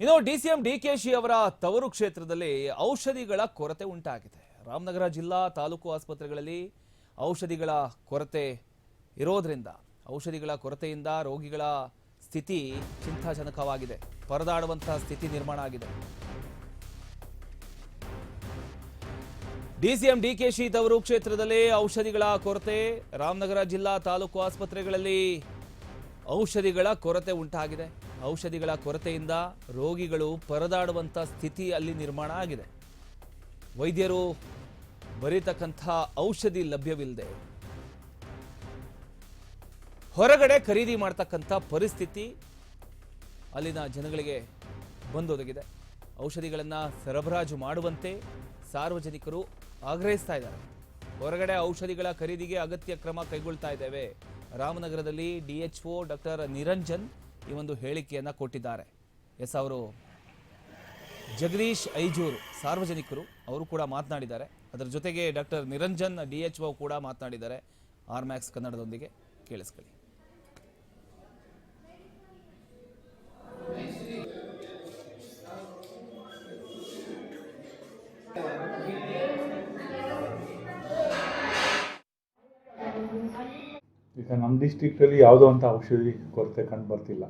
ಇನ್ನು ಡಿಸಿಎಂ ಡಿಕೆಶಿ ಅವರ ತವರು ಕ್ಷೇತ್ರದಲ್ಲಿ ಔಷಧಿಗಳ ಕೊರತೆ ಉಂಟಾಗಿದೆ. ರಾಮನಗರ ಜಿಲ್ಲಾ ತಾಲೂಕು ಆಸ್ಪತ್ರೆಗಳಲ್ಲಿ ಔಷಧಿಗಳ ಕೊರತೆ ಇರೋದ್ರಿಂದ, ಔಷಧಿಗಳ ಕೊರತೆಯಿಂದ ರೋಗಿಗಳ ಸ್ಥಿತಿ ಚಿಂತಾಜನಕವಾಗಿದೆ. ಪರದಾಡುವಂತಹ ಸ್ಥಿತಿ ನಿರ್ಮಾಣ ಆಗಿದೆ. ಡಿಸಿಎಂ ಡಿಕೆಶಿ ತವರು ಕ್ಷೇತ್ರದಲ್ಲಿ ಔಷಧಿಗಳ ಕೊರತೆ, ರಾಮನಗರ ಜಿಲ್ಲಾ ತಾಲೂಕು ಆಸ್ಪತ್ರೆಗಳಲ್ಲಿ ಔಷಧಿಗಳ ಕೊರತೆ ಉಂಟಾಗಿದೆ. ಔಷಧಿಗಳ ಕೊರತೆಯಿಂದ ರೋಗಿಗಳು ಪರದಾಡುವಂಥ ಸ್ಥಿತಿ ಅಲ್ಲಿ ನಿರ್ಮಾಣ ಆಗಿದೆ. ವೈದ್ಯರು ಬರೀತಕ್ಕಂಥ ಔಷಧಿ ಲಭ್ಯವಿಲ್ಲದೆ ಹೊರಗಡೆ ಖರೀದಿ ಮಾಡ್ತಕ್ಕಂಥ ಪರಿಸ್ಥಿತಿ ಅಲ್ಲಿನ ಜನಗಳಿಗೆ ಬಂದೊದಗಿದೆ. ಔಷಧಿಗಳನ್ನು ಸರಬರಾಜು ಮಾಡುವಂತೆ ಸಾರ್ವಜನಿಕರು ಆಗ್ರಹಿಸ್ತಾ ಇದ್ದಾರೆ. ಹೊರಗಡೆ ಔಷಧಿಗಳ ಖರೀದಿಗೆ ಅಗತ್ಯ ಕ್ರಮ ಕೈಗೊಳ್ತಾ ಇದ್ದೇವೆ. ರಾಮನಗರದಲ್ಲಿ ಡಿಎಚ್ಒ ಡಾಕ್ಟರ್ ನಿರಂಜನ್ ಈ ಒಂದು ಹೇಳಿಕೆಯನ್ನು ಕೊಟ್ಟಿದ್ದಾರೆ. ಎಸ್ ಅವರು ಜಗದೀಶ್ ಐಜೂರು ಸಾರ್ವಜನಿಕರು, ಅವರು ಕೂಡ ಮಾತನಾಡಿದ್ದಾರೆ. ಅದರ ಜೊತೆಗೆ ಡಾಕ್ಟರ್ ನಿರಂಜನ್ ಡಿಎಚ್ಒ ಕೂಡ ಮಾತನಾಡಿದ್ದಾರೆ. ಆರ್ ಮ್ಯಾಕ್ಸ್ ಕನ್ನಡದೊಂದಿಗೆ ಕೇಳಿಸ್ಕೊಳ್ಳಿ. ನಮ್ಮ ಡಿಸ್ಟಿಕ್ಟಲ್ಲಿ ಯಾವುದೋ ಅಂತ ಔಷಧಿ ಕೊರತೆ ಕಂಡು ಬರ್ತಿಲ್ಲ.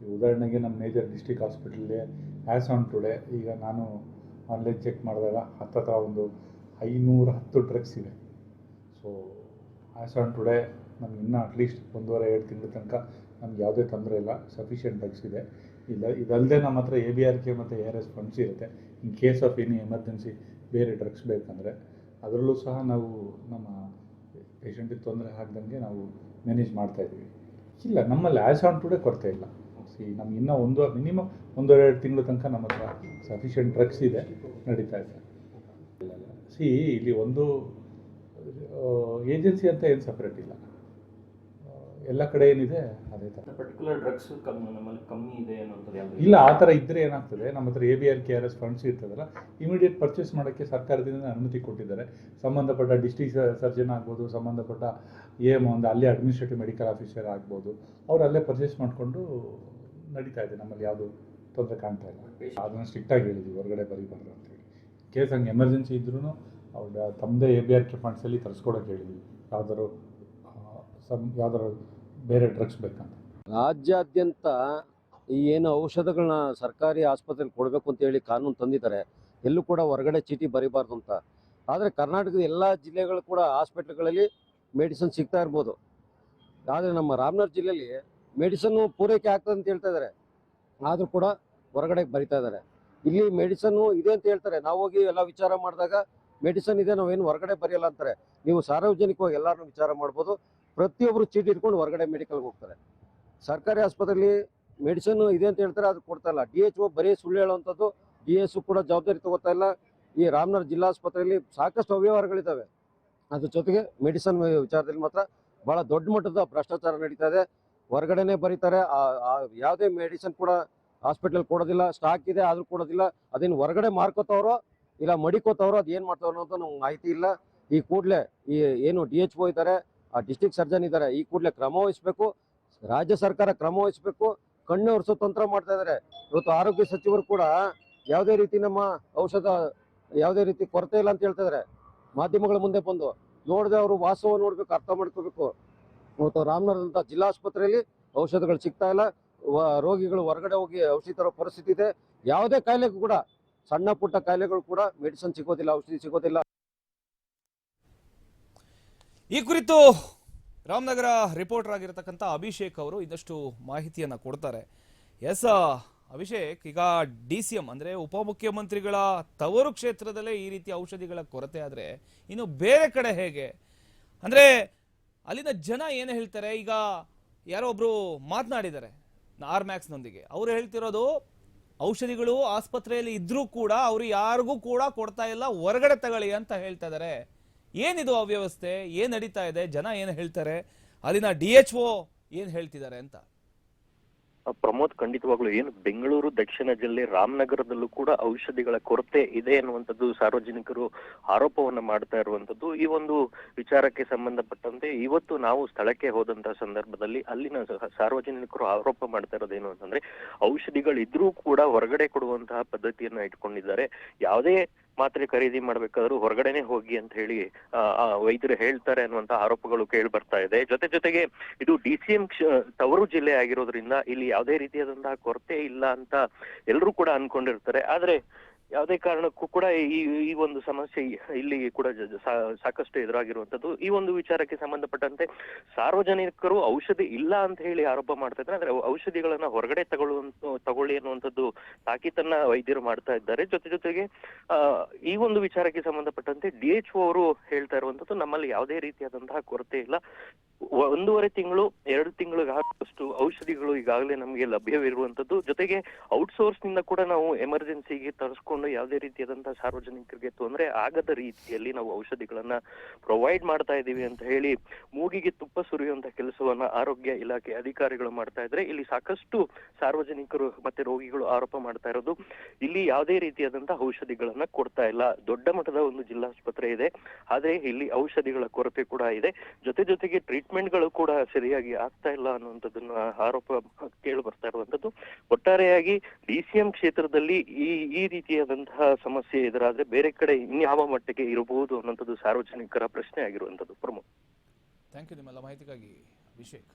ಈಗ ಉದಾಹರಣೆಗೆ ನಮ್ಮ ಮೇಜರ್ ಡಿಸ್ಟಿಕ್ ಹಾಸ್ಪಿಟಲ್ಗೆ ಆ್ಯಸ್ ಆನ್ ಟುಡೇ ಈಗ ನಾನು ಆನ್ಲೈನ್ ಚೆಕ್ ಮಾಡಿದಾಗ ಹತ್ತತ್ರ ಒಂದು ಐನೂರ ಹತ್ತು ಡ್ರಗ್ಸ್ ಇದೆ. ಸೊ ಆ್ಯಸ್ ಆನ್ ಟುಡೇ ನಮ್ಗೆ ಇನ್ನೂ ಅಟ್ಲೀಸ್ಟ್ ಒಂದೂವರೆ, ಎರಡು ತಿಂಗಳ ತನಕ ನಮ್ಗೆ ಯಾವುದೇ ತೊಂದರೆ ಇಲ್ಲ ಸಫಿಷಿಯೆಂಟ್ ಡ್ರಗ್ಸ್ ಇದೆ. ಇಲ್ಲ ಇದಲ್ಲದೆ ನಮ್ಮ ಹತ್ರ ಎ ಬಿ ಆರ್ ಕೆ ಮತ್ತು ಎ ಆರ್ ಎಸ್ ಫಂಡ್ಸ್ ಇರುತ್ತೆ. In case of any emergency ಬೇರೆ ಡ್ರಗ್ಸ್ ಬೇಕಂದರೆ. ಅದರಲ್ಲೂ ಸಹ ನಾವು ನಮ್ಮ ಪೇಷಂಟಿಗೆ ತೊಂದರೆ ಆಗ್ದಂಗೆ ನಾವು ಮ್ಯಾನೇಜ್ ಮಾಡ್ತಾಯಿದ್ದೀವಿ ಇಲ್ಲ, ನಮ್ಮಲ್ಲಿ ಆ್ಯಸ್ ಆನ್ ಟುಡೇ ಕೊರತೆ ಇಲ್ಲ. ಸಿ ನಮ್ಗೆ ಇನ್ನೂ ಒಂದು ಮಿನಿಮಮ್ ಒಂದೆರಡು ತಿಂಗಳ ತನಕ ನಮ್ಮ ಹತ್ರ ಸಫಿಷಿಯೆಂಟ್ ಡ್ರಗ್ಸ್ ಇದೆ, ನಡೀತಾ ಇದೆ. ಸಿ ಇಲ್ಲಿ ಒಂದು ಏಜೆನ್ಸಿ ಅಂತ ಏನು ಸಪ್ರೇಟ್ ಇಲ್ಲ. ಎಲ್ಲ ಕಡೆ ಏನಿದೆ ಅದೇ ಥರ ಪರ್ಟಿಕ್ಯುಲರ್ ಡ್ರಗ್ಸ್ ಕಮ್ಮಿ ನಮ್ಮಲ್ಲಿ ಕಮ್ಮಿ ಇದೆ ಅನ್ನೋಂಥದ್ದು ಇಲ್ಲ? ಆ ಥರ ಇದ್ದರೆ ಏನಾಗ್ತದೆ ನಮ್ಮ ಹತ್ರ A B R K R S funds ಇರ್ತದಲ್ಲ ಇಮಿಡಿಯೇಟ್ ಪರ್ಚೇಸ್ ಮಾಡೋಕ್ಕೆ ಸರ್ಕಾರದಿಂದ ಅನುಮತಿ ಕೊಟ್ಟಿದ್ದಾರೆ. ಸಂಬಂಧಪಟ್ಟ ಡಿಸ್ಟ್ರಿಕ್ಟ್ ಸರ್ಜನ್ ಆಗ್ಬೋದು ಸಂಬಂಧಪಟ್ಟ ಎ ಎಂ ಒಂದು ಅಲ್ಲೇ ಅಡ್ಮಿನಿಸ್ಟ್ರೇಟಿವ್ ಮೆಡಿಕಲ್ ಆಫೀಸರ್ ಆಗ್ಬೋದು ಅವ್ರು ಅಲ್ಲೇ ಪರ್ಚೇಸ್ ಮಾಡಿಕೊಂಡು ನಡೀತಾ ಇದೆ ನಮ್ಮಲ್ಲಿ ಯಾವುದು ತೊಂದರೆ ಕಾಣ್ತಾ ಇಲ್ಲ. ಅದನ್ನು ಸ್ಟ್ರಿಕ್ಟಾಗಿ ಹೇಳಿದ್ವಿ ಹೊರಗಡೆ ಬರೀಬಾರ್ದು ಅಂತೇಳಿ ಕೇಸ್ ಹಂಗೆ ಎಮರ್ಜೆನ್ಸಿ ಇದ್ರೂ ಅವ್ರ ತಮ್ಮದೇ ಎ ಬಿ ಆರ್ ಕೆ ಫಂಡ್ಸಲ್ಲಿ ತರಿಸ್ಕೊಡೋಕೆ ಹೇಳಿದ್ವಿ. ಯಾವ್ದಾದ್ರು ಸಮ್ ಬೇರೆ ಡ್ರಗ್ಸ್ ಬೇಕಂತ? ರಾಜ್ಯಾದ್ಯಂತ ಈ ಏನು ಔಷಧಗಳನ್ನ ಸರ್ಕಾರಿ ಆಸ್ಪತ್ರೆಗೆ ಕೊಡಬೇಕು ಅಂತ ಹೇಳಿ ಕಾನೂನು ತಂದಿದ್ದಾರೆ. ಎಲ್ಲೂ ಕೂಡ ಹೊರಗಡೆ ಚೀಟಿ ಬರೀಬಾರ್ದು ಅಂತ. ಆದರೆ ಕರ್ನಾಟಕದ ಎಲ್ಲ ಜಿಲ್ಲೆಗಳು ಕೂಡ ಹಾಸ್ಪಿಟ್ಲ್ಗಳಲ್ಲಿ ಮೆಡಿಸಿನ್ ಸಿಗ್ತಾ ಇರ್ಬೋದು. ಆದರೆ ನಮ್ಮ ರಾಮನಗರ ಜಿಲ್ಲೆಯಲ್ಲಿ ಮೆಡಿಸನ್ನು ಪೂರೈಕೆ ಆಗ್ತದೆ ಅಂತ ಹೇಳ್ತಾ ಇದ್ದಾರೆ. ಆದರೂ ಕೂಡ ಹೊರಗಡೆ ಬರಿತಾ ಇದ್ದಾರೆ. ಇಲ್ಲಿ ಮೆಡಿಸನ್ನು ಇದೆ ಅಂತ ಹೇಳ್ತಾರೆ. ನಾವು ಹೋಗಿ ಎಲ್ಲ ವಿಚಾರ ಮಾಡಿದಾಗ ಮೆಡಿಸನ್ ಇದೆ, ನಾವೇನು ಹೊರಗಡೆ ಬರೆಯಲ್ಲ ಅಂತಾರೆ. ನೀವು ಸಾರ್ವಜನಿಕವಾಗಿ ಎಲ್ಲರನ್ನೂ ವಿಚಾರ ಮಾಡ್ಬೋದು. ಪ್ರತಿಯೊಬ್ಬರು ಚೀಟಿ ಇಟ್ಕೊಂಡು ಹೊರಗಡೆ ಮೆಡಿಕಲ್ಗೆ ಹೋಗ್ತಾರೆ. ಸರ್ಕಾರಿ ಆಸ್ಪತ್ರೆಯಲ್ಲಿ ಮೆಡಿಸಿನ್ ಇದೆ ಅಂತ ಹೇಳ್ತಾರೆ ಅದು ಕೊಡ್ತಾ ಇಲ್ಲ. ಡಿ ಎಚ್ ಓ ಬರೀ ಸುಳ್ಳು ಹೇಳುವಂಥದ್ದು ಡಿ ಎಸ್ ಕೂಡ ಜವಾಬ್ದಾರಿ ತಗೋತಾ ಇಲ್ಲ. ಈ ರಾಮನಗರ ಜಿಲ್ಲಾ ಆಸ್ಪತ್ರೆಯಲ್ಲಿ ಸಾಕಷ್ಟು ಅವ್ಯವಹಾರಗಳಿದ್ದಾವೆ. ಅದ್ರ ಜೊತೆಗೆ ಮೆಡಿಸನ್ ವಿಚಾರದಲ್ಲಿ ಮಾತ್ರ ಬಹಳ ದೊಡ್ಡ ಮಟ್ಟದ ಭ್ರಷ್ಟಾಚಾರ ನಡೀತಾ ಇದೆ. ಹೊರಗಡೆನೆ ಬರೀತಾರೆ ಯಾವುದೇ ಮೆಡಿಸನ್ ಕೂಡ ಹಾಸ್ಪಿಟಲ್ ಕೊಡೋದಿಲ್ಲ ಸ್ಟಾಕ್ ಇದೆ, ಆದರೂ ಕೊಡೋದಿಲ್ಲ. ಅದೇನು ಹೊರಗಡೆ ಮಾರ್ಕೋತವರೋ, ಇಲ್ಲ ಮಡಿಕೋತವ್ರೋ, ಅದು ಏನು ಮಾಡ್ತಾವ್ರೋ ಅನ್ನೋದು ನಮ್ಗೆ ಮಾಹಿತಿ ಇಲ್ಲ. ಈ ಕೂಡಲೇ ಈ ಏನು ಡಿ ಎಚ್ ಓ ಇದ್ದಾರೆ ಆ ಡಿಸ್ಟಿಕ್ ಸರ್ಜನ್ ಇದ್ದಾರೆ ಈ ಕೂಡಲೇ ಕ್ರಮ ವಹಿಸಬೇಕು, ರಾಜ್ಯ ಸರ್ಕಾರ ಕ್ರಮ ವಹಿಸಬೇಕು, ಕಣ್ಣು ಒರೆಸೋ ತಂತ್ರ ಮಾಡ್ತಾ ಇದ್ದಾರೆ ಇವತ್ತು ಆರೋಗ್ಯ ಸಚಿವರು ಕೂಡ ಯಾವುದೇ ರೀತಿ ನಮ್ಮ ಔಷಧ, ಯಾವುದೇ ರೀತಿ ಕೊರತೆ ಇಲ್ಲ ಅಂತ ಹೇಳ್ತಾ ಇದಾರೆ. ಮಾಧ್ಯಮಗಳ ಮುಂದೆ ಬಂದು ನೋಡದೆ ಅವರು ವಾಸ್ತವ ನೋಡ್ಬೇಕು, ಅರ್ಥ ಮಾಡ್ಕೋಬೇಕು. ಇವತ್ತು ಜಿಲ್ಲಾ ಆಸ್ಪತ್ರೆಯಲ್ಲಿ ಔಷಧಗಳು ಸಿಗ್ತಾ ಇಲ್ಲ ರೋಗಿಗಳು ಹೊರಗಡೆ ಹೋಗಿ ಔಷಧಿ ತರೋ ಪರಿಸ್ಥಿತಿ ಇದೆ. ಯಾವುದೇ ಕಾಯಿಲೆಗೂ ಕೂಡ, ಸಣ್ಣ ಪುಟ್ಟ ಕಾಯಿಲೆಗಳು ಕೂಡ ಮೆಡಿಸನ್ ಸಿಗೋದಿಲ್ಲ, ಔಷಧಿ ಸಿಗೋದಿಲ್ಲ. ಈ ಕುರಿತು ರಾಮನಗರ ರಿಪೋರ್ಟರ್ ಆಗಿರತಕ್ಕಂಥ ಅಭಿಷೇಕ್ ಅವರು ಇನ್ನಷ್ಟು ಮಾಹಿತಿಯನ್ನು ಕೊಡ್ತಾರೆ. ಎಸ್ ಅಭಿಷೇಕ್, ಈಗ ಡಿ ಸಿ ಎಂ ಅಂದ್ರೆ ಉಪಮುಖ್ಯಮಂತ್ರಿಗಳ ತವರು ಕ್ಷೇತ್ರದಲ್ಲೇ ಈ ರೀತಿ ಔಷಧಿಗಳ ಕೊರತೆ ಆದ್ರೆ ಇನ್ನು ಬೇರೆ ಕಡೆ ಹೇಗೆ? ಅಂದ್ರೆ ಅಲ್ಲಿನ ಜನ ಏನು ಹೇಳ್ತಾರೆ? ಈಗ ಯಾರೋ ಒಬ್ಬರು ಮಾತನಾಡಿದ್ದಾರೆ ಆರ್ ಮ್ಯಾಕ್ಸ್ನೊಂದಿಗೆ ಅವರು ಹೇಳ್ತಿರೋದು ಔಷಧಿಗಳು ಆಸ್ಪತ್ರೆಯಲ್ಲಿ ಇದ್ದರೂ ಕೂಡ ಅವರು ಯಾರಿಗೂ ಕೂಡ ಕೊಡ್ತಾ ಇಲ್ಲ, ಹೊರಗಡೆ ತಗೊಳ್ಳಿ ಅಂತ ಹೇಳ್ತಾ ಇದ್ದಾರೆ ಏನಿದು ಅವ್ಯವಸ್ಥೆ ಏನು ನಡೀತಾ ಇದೆ? ಜನ ಏನು ಹೇಳ್ತಾರೆ? ಅಲ್ಲಿನ ಡಿ ಎಚ್ ಒ ಏನು ಹೇಳ್ತಿದ್ದಾರೆ ಅಂತ? ಪ್ರಮೋದ್, ಖಂಡಿತವಾಗ್ಲು ಏನು ಬೆಂಗಳೂರು, ದಕ್ಷಿಣ ಜಿಲ್ಲೆ, ರಾಮನಗರದಲ್ಲೂ ಕೂಡ ಔಷಧಿಗಳ ಕೊರತೆ ಇದೆ ಅನ್ನುವಂಥದ್ದು ಸಾರ್ವಜನಿಕರು ಆರೋಪವನ್ನ ಮಾಡ್ತಾ ಇರುವಂತದ್ದು ಈ ಒಂದು ವಿಚಾರಕ್ಕೆ ಸಂಬಂಧಪಟ್ಟಂತೆ ಇವತ್ತು ನಾವು ಸ್ಥಳಕ್ಕೆ ಹೋದಂತಹ ಸಂದರ್ಭದಲ್ಲಿ ಅಲ್ಲಿನ ಸಾರ್ವಜನಿಕರು ಆರೋಪ ಮಾಡ್ತಾ ಇರೋದೇನು ಅಂತಂದ್ರೆ, ಔಷಧಿಗಳಿದ್ರೂ ಕೂಡ ಹೊರಗಡೆ ಕೊಡುವಂತಹ ಪದ್ಧತಿಯನ್ನ ಇಟ್ಕೊಂಡಿದ್ದಾರೆ. ಯಾವುದೇ ಮಾತ್ರೆ ಖರೀದಿ ಮಾಡ್ಬೇಕಾದ್ರೂ ಹೊರಗಡೆನೆ ಹೋಗಿ ಅಂತ ಹೇಳಿ ವೈದ್ಯರು ಹೇಳ್ತಾರೆ ಅನ್ನುವಂತ ಆರೋಪಗಳು ಕೇಳಿ ಬರ್ತಾ ಇದೆ. ಜೊತೆ ಜೊತೆಗೆ ಇದು ಡಿ ಸಿ ಎಂ ತವರು ಜಿಲ್ಲೆ ಆಗಿರೋದ್ರಿಂದ ಇಲ್ಲಿ ಯಾವುದೇ ರೀತಿಯಾದಂತಹ ಕೊರತೆ ಇಲ್ಲ ಅಂತ ಎಲ್ಲರೂ ಕೂಡ ಅನ್ಕೊಂಡಿರ್ತಾರೆ. ಆದ್ರೆ ಯಾವುದೇ ಕಾರಣಕ್ಕೂ ಕೂಡ ಈ ಈ ಒಂದು ಸಮಸ್ಯೆ ಇಲ್ಲಿ ಕೂಡ ಸಾಕಷ್ಟು ಎದುರಾಗಿರುವಂತದ್ದು ಈ ಒಂದು ವಿಚಾರಕ್ಕೆ ಸಂಬಂಧಪಟ್ಟಂತೆ ಸಾರ್ವಜನಿಕರು ಔಷಧಿ ಇಲ್ಲ ಅಂತ ಹೇಳಿ ಆರೋಪ ಮಾಡ್ತಾ ಇದ್ದಾರೆ. ಅಂದ್ರೆ ಔಷಧಿಗಳನ್ನ ಹೊರಗಡೆ ತಗೊಳ್ಳುವಂತ ತಗೊಳ್ಳಿ ಅನ್ನುವಂಥದ್ದು ತಾಕೀತನ್ನ ವೈದ್ಯರು ಮಾಡ್ತಾ ಇದ್ದಾರೆ. ಜೊತೆ ಜೊತೆಗೆ ಈ ಒಂದು ವಿಚಾರಕ್ಕೆ ಸಂಬಂಧಪಟ್ಟಂತೆ ಡಿ ಎಚ್ ಅವರು ಹೇಳ್ತಾ ಇರುವಂತದ್ದು ನಮ್ಮಲ್ಲಿ ಯಾವುದೇ ರೀತಿಯಾದಂತಹ ಕೊರತೆ ಇಲ್ಲ. ಒಂದೂವರೆ ತಿಂಗಳು, ಎರಡು ತಿಂಗಳಿಗಾಗುವಷ್ಟು ಔಷಧಿಗಳು ಈಗಾಗಲೇ ನಮಗೆ ಲಭ್ಯವಿರುವಂತದ್ದು ಜೊತೆಗೆ ಔಟ್ಸೋರ್ಸ್ನಿಂದ ಕೂಡ ನಾವು ಎಮರ್ಜೆನ್ಸಿಗೆ ತರಿಸ್ಕೊಂಡು ಯಾವುದೇ ರೀತಿಯಾದಂತಹ ಸಾರ್ವಜನಿಕರಿಗೆ ತೊಂದರೆ ಆಗದ ರೀತಿಯಲ್ಲಿ ನಾವು ಔಷಧಿಗಳನ್ನ ಪ್ರೊವೈಡ್ ಮಾಡ್ತಾ ಇದ್ದೀವಿ ಅಂತ ಹೇಳಿ ಮೂಗಿಗೆ ತುಪ್ಪ ಸುರಿಯುವಂತಹ ಕೆಲಸವನ್ನ ಆರೋಗ್ಯ ಇಲಾಖೆ ಅಧಿಕಾರಿಗಳು ಮಾಡ್ತಾ ಇದ್ರೆ ಇಲ್ಲಿ ಸಾಕಷ್ಟು ಸಾರ್ವಜನಿಕರು ಮತ್ತೆ ರೋಗಿಗಳು ಆರೋಪ ಮಾಡ್ತಾ ಇರೋದು. ಇಲ್ಲಿ ಯಾವುದೇ ರೀತಿಯಾದಂತಹ ಔಷಧಿಗಳನ್ನ ಕೊಡ್ತಾ ಇಲ್ಲ. ದೊಡ್ಡ ಮಟ್ಟದ ಒಂದು ಜಿಲ್ಲಾಸ್ಪತ್ರೆ ಇದೆ. ಆದ್ರೆ ಇಲ್ಲಿ ಔಷಧಿಗಳ ಕೊರತೆ ಕೂಡ ಇದೆ. ಜೊತೆ ಜೊತೆಗೆ ಟ್ರೀಟ್ಮೆಂಟ್ಗಳು ಕೂಡ ಸರಿಯಾಗಿ ಆಗ್ತಾ ಇಲ್ಲ ಅನ್ನುವಂಥದ್ದನ್ನ ಆರೋಪ ಕೇಳಿ ಬರ್ತಾ ಇರುವಂತದ್ದು ಒಟ್ಟಾರೆಯಾಗಿ ಡಿ ಸಿ ಎಂ ಕ್ಷೇತ್ರದಲ್ಲಿ ಈ ಈ ರೀತಿಯಾದಂತಹ ಸಮಸ್ಯೆ ಎದುರಾದ್ರೆ ಬೇರೆ ಕಡೆ ಇನ್ಯಾವ ಮಟ್ಟಿಗೆ ಇರಬಹುದು ಅನ್ನುವಂಥದ್ದು ಸಾರ್ವಜನಿಕರ ಪ್ರಶ್ನೆ ಆಗಿರುವಂತದ್ದು ಪ್ರಮುಖ ಥ್ಯಾಂಕ್ ಯು ನಿಮ್ಮೆಲ್ಲ ಮಾಹಿತಿಗಾಗಿ ಅಭಿಷೇಕ್.